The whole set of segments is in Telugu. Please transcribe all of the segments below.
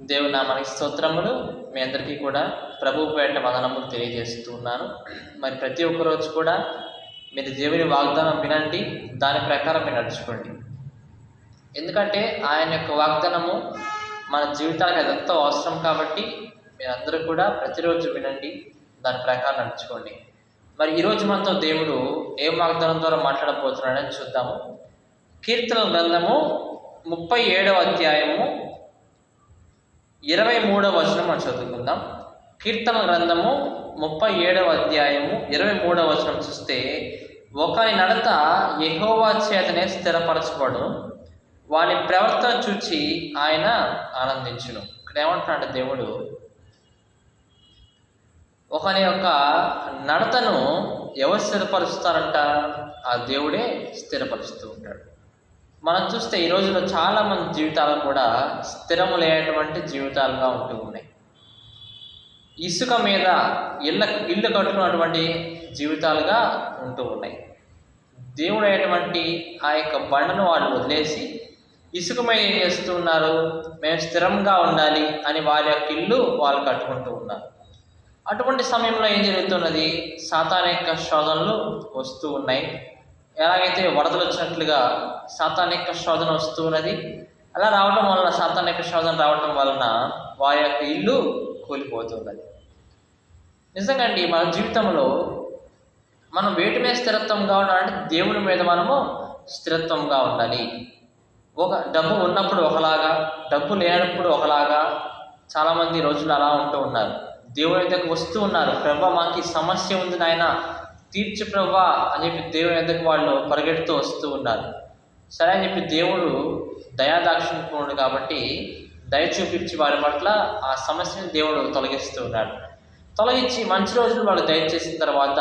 దేవుని నామానికి స్తోత్రములు. మీ అందరికీ కూడా ప్రభు పేట వదనములు తెలియజేస్తూ ఉన్నాను. మరి ప్రతి ఒక్క రోజు కూడా మీరు దేవుని వాగ్దానం వినండి దాని ప్రకారం మీరు నడుచుకోండి. ఎందుకంటే ఆయన యొక్క వాగ్దానము మన జీవితానికి అది అవసరం కాబట్టి మీరందరూ కూడా ప్రతిరోజు వినండి దాని ప్రకారం నడుచుకోండి. మరి ఈరోజు మనతో దేవుడు ఏ వాగ్దానం ద్వారా మాట్లాడబోతున్నాడని చూద్దాము. కీర్తన గ్రంథము ముప్పై ఏడవ అధ్యాయము ఇరవై మూడవ వచనం మనం చదువుకుందాం. కీర్తన గ్రంథము ముప్పై ఏడవ అధ్యాయము ఇరవై మూడవ వచనం చూస్తే ఒకని నడత యహోవా చేతనే స్థిరపరచబడు. వాని ప్రవర్తన చూచి ఆయన ఆనందించును. ఇక్కడ ఏమంటున్నాడు దేవుడు? ఒకని యొక్క నడతను ఎవరు స్థిరపరుస్తారంట? ఆ దేవుడే స్థిరపరుస్తూ ఉంటాడు. మనం చూస్తే ఈ రోజుల్లో చాలా మంది జీవితాలు కూడా స్థిరము లేనటువంటి జీవితాలుగా ఉంటూ ఉన్నాయి. ఇసుక మీద ఇళ్ళ ఇల్లు కట్టుకున్నటువంటి జీవితాలుగా ఉంటూ ఉన్నాయి. దేవుడు అయినటువంటి ఆ యొక్క బండను వాళ్ళు వదిలేసి ఇసుక మీద ఏం చేస్తూ ఉన్నారు? మేము స్థిరంగా ఉండాలి అని వారి యొక్క ఇల్లు వాళ్ళు కట్టుకుంటూ ఉన్నారు. అటువంటి సమయంలో ఏం జరుగుతున్నది? సాతాన యొక్క శోధనలు వస్తూ ఉన్నాయి. ఎలాగైతే వరదలు వచ్చినట్లుగా సాతాన్ యొక్క శోధన వస్తూ ఉన్నది అలా రావటం వలన సాతాన్ యొక్క శోధన రావటం వలన వారి యొక్క ఇల్లు కూలిపోతున్నది నిజంగా అండి మన జీవితంలో మనం వేటి మీద స్థిరత్వంగా ఉండాలంటే దేవుని మీద మనము స్థిరత్వంగా ఉండాలి. ఒక డబ్బు ఉన్నప్పుడు ఒకలాగా డబ్బు లేనప్పుడు ఒకలాగా చాలామంది రోజులు అలా ఉంటూ ఉన్నారు. దేవుని దగ్గరకు వస్తూ ఉన్నారు. ప్రభా మాకు సమస్య ఉంది నాయన. తీర్చి ప్రభా అని చెప్పి దేవుని ఎందుకు వాళ్ళు పరిగెడుతూ వస్తూ ఉన్నారు. సరే అని చెప్పి దేవుడు దయాదాక్షిణ్యుడు కాబట్టి దయ చూపించి వారి పట్ల ఆ సమస్యను దేవుడు తొలగిస్తూ ఉన్నాడు. తొలగించి మంచి రోజులు వాళ్ళు దయచేసిన తర్వాత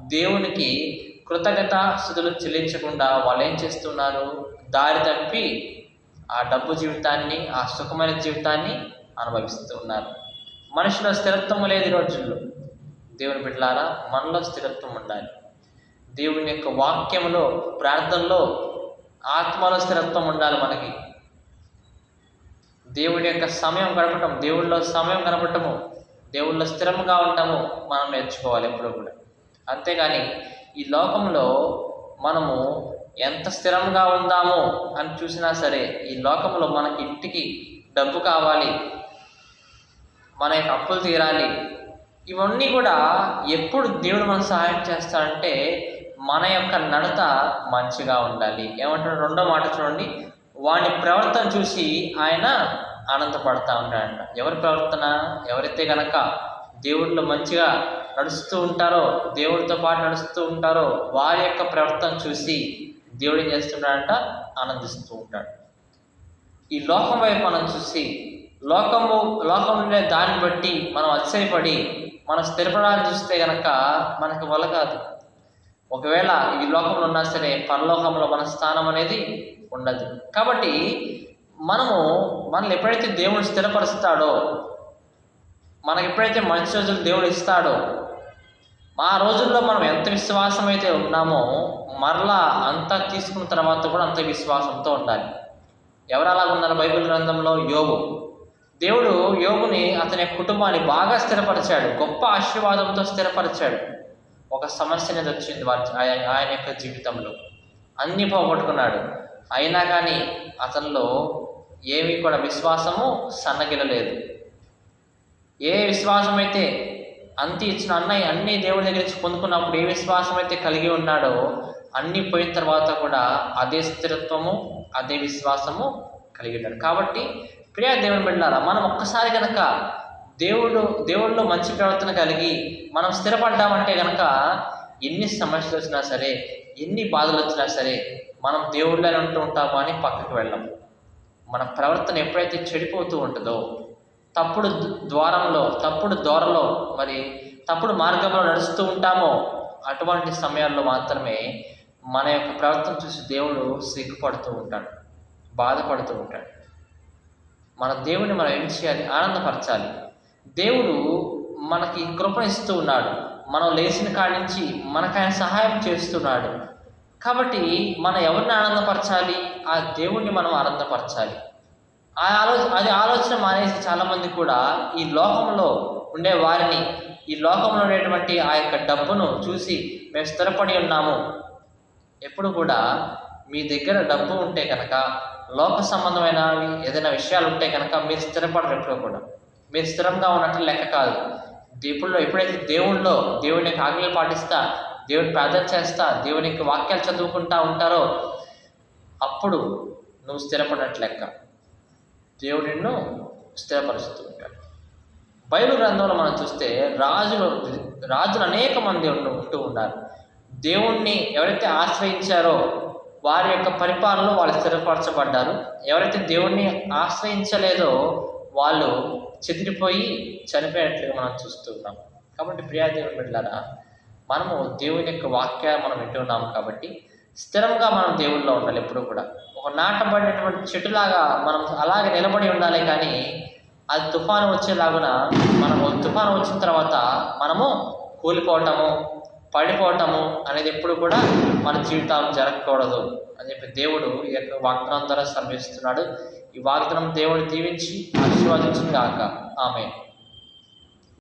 దేవునికి కృతజ్ఞత స్థుతులు చెల్లించకుండా వాళ్ళు ఏం చేస్తున్నారు? దారి తప్పి ఆ డబ్బు జీవితాన్ని ఆ సుఖమైన జీవితాన్ని అనుభవిస్తూ ఉన్నారు. మనుషుల స్థిరత్వం లేదు ఈ రోజుల్లో. దేవుని బిడ్డలారా మనలో స్థిరత్వం ఉండాలి. దేవుని యొక్క వాక్యంలో ప్రార్థనలో ఆత్మలో స్థిరత్వం ఉండాలి మనకి. దేవుడి యొక్క సమయం గడపటం దేవుళ్ళలో సమయం గడపటము దేవుళ్ళ స్థిరంగా ఉండటము మనం నేర్చుకోవాలి ఎప్పుడూ కూడా. అంతేగాని ఈ లోకంలో మనము ఎంత స్థిరంగా ఉందామో అని చూసినా సరే ఈ లోకంలో మనకి ఇంటికి డబ్బు కావాలి మన యొక్క అప్పులు తీరాలి ఇవన్నీ కూడా ఎప్పుడు దేవుడు మనకు సహాయం చేస్తాడంటే మన యొక్క నడత మంచిగా ఉండాలి. ఏమంటాడు? రెండో మాట చూడండి. వాని ప్రవర్తన చూసి ఆయన ఆనందపడతా ఉంటాడంట. ఎవరి ప్రవర్తన? ఎవరైతే గనక దేవుళ్ళు మంచిగా నడుస్తూ ఉంటారో దేవుడితో పాటు నడుస్తూ ఉంటారో వారి యొక్క ప్రవర్తన చూసి దేవుడు ఏం చేస్తున్నాడంట? ఆనందిస్తూ ఉంటాడు. ఈ లోకం వైపు మనం చూసి లోకము లోకంలో దాన్ని బట్టి మనం అతిశయపడి మనం స్థిరపడాలని చూస్తే గనక మనకు వల్ల కాదు. ఒకవేళ ఈ లోకంలో ఉన్నా సరే పరలోకంలో మన స్థానం అనేది ఉండదు. కాబట్టి మనము మనల్ని ఎప్పుడైతే దేవుడు స్థిరపరుస్తాడో మనకి ఎప్పుడైతే మంచి రోజులు దేవుడు ఇస్తాడో మా రోజుల్లో మనం ఎంత విశ్వాసం అయితే ఉన్నామో మరలా అంతా తీసుకున్న తర్వాత కూడా అంత విశ్వాసంతో ఉండాలి. ఎవరు అలా ఉన్నారు బైబిల్ గ్రంథంలో? యోగు దేవుడు యోగుని అతని కుటుంబాన్ని బాగా స్థిరపరిచాడు. గొప్ప ఆశీర్వాదంతో స్థిరపరిచాడు. ఒక సమస్య అనేది వచ్చింది వారి ఆయన ఆయన యొక్క జీవితంలో. అన్నీ పోగొట్టుకున్నాడు. అయినా కానీ అతనిలో ఏమీ కూడా విశ్వాసము సన్నగిలలేదు. ఏ విశ్వాసం అయితే అంతి ఇచ్చిన అన్నయ్య అన్ని దేవుడి దగ్గర నుంచి పొందుకున్నప్పుడు ఏ విశ్వాసం అయితే కలిగి ఉన్నాడో అన్నీ పోయిన తర్వాత కూడా అదే స్థిరత్వము అదే విశ్వాసము కలిగి ఉన్నాడు కాబట్టి ప్రియా దేవుని బిడ్డారా మనం ఒక్కసారి కనుక దేవుడు దేవుళ్ళు మంచి ప్రవర్తన కలిగి మనం స్థిరపడ్డామంటే కనుక ఎన్ని సమస్యలు వచ్చినా సరే ఎన్ని బాధలు వచ్చినా సరే మనం దేవుళ్ళని ఉంటూ ఉంటాము అని పక్కకు వెళ్ళము మన ప్రవర్తన ఎప్పుడైతే చెడిపోతూ ఉంటుందో తప్పుడు ద్వారంలో తప్పుడు దోరలో మరి తప్పుడు మార్గంలో నడుస్తూ ఉంటామో అటువంటి సమయాల్లో మాత్రమే మన యొక్క ప్రవర్తన చూసి దేవుడు సిగ్గుపడుతూ ఉంటాడు బాధపడుతూ ఉంటాడు. మన దేవుని మనం ఏం చేయాలి? ఆనందపరచాలి. దేవుడు మనకి కృపణిస్తూ ఉన్నాడు. మనం లేచిన కాడి నుంచి మనకు ఆయన సహాయం చేస్తున్నాడు. కాబట్టి మనం ఎవరిని ఆనందపరచాలి? ఆ దేవుణ్ణి మనం ఆనందపరచాలి. ఆ ఆలోచన అది ఆలోచన మానేసి చాలామంది కూడా ఈ లోకంలో ఉండే వారిని ఈ లోకంలో ఉండేటువంటి ఆ యొక్క డబ్బును చూసి మేము స్థిరపడి ఉన్నాము. ఎప్పుడు కూడా మీ దగ్గర డబ్బు ఉంటే కనుక లోక సంబంధమైన ఏదైనా విషయాలు ఉంటే కనుక మీరు స్థిరపడరు ఎప్పుడు కూడా. మీరు స్థిరంగా ఉన్నట్టు లెక్క కాదు. ఇప్పుడు ఎప్పుడైతే దేవుళ్ళో దేవుని యొక్క ఆజ్ఞలు పాటిస్తా దేవుని ప్రార్థన చేస్తా దేవుని యొక్క వాక్యాలు చదువుకుంటా ఉంటారో అప్పుడు నువ్వు స్థిరపడినట్టు లెక్క. దేవుడు నిన్ను స్థిరపరుస్తూ ఉంటాడు. బైబిల్ గ్రంథంలో మనం చూస్తే రాజులు రాజులు అనేక మంది ఉంటూ ఉంటూ ఉన్నారు. దేవుణ్ణి ఎవరైతే ఆశ్రయించారో వారి యొక్క పరిపాలనలో వాళ్ళు స్థిరపరచబడ్డారు. ఎవరైతే దేవుణ్ణి ఆశ్రయించలేదో వాళ్ళు చెదిరిపోయి చనిపోయినట్లుగా మనం చూస్తున్నాం కాబట్టి ప్రియా దేవుని మనము దేవుని యొక్క వాక్యాలు మనం వింటున్నాము కాబట్టి స్థిరంగా మనం దేవుల్లో ఉండాలి ఎప్పుడు కూడా. ఒక నాటబడినటువంటి చెట్టులాగా మనం అలాగే నిలబడి ఉండాలి కానీ అది తుఫాను వచ్చేలాగున మనము తుఫాను వచ్చిన తర్వాత మనము కూలిపోవటము పడిపోవటము అనేది ఎప్పుడు కూడా మన జీవితం జరగకూడదు అని చెప్పి దేవుడు ఈ యొక్క వాగ్దానం ద్వారా శ్రమిస్తున్నాడు ఈ వాగ్దానం దేవుడు దీవించి ఆశీర్వదించిన కాక ఆమె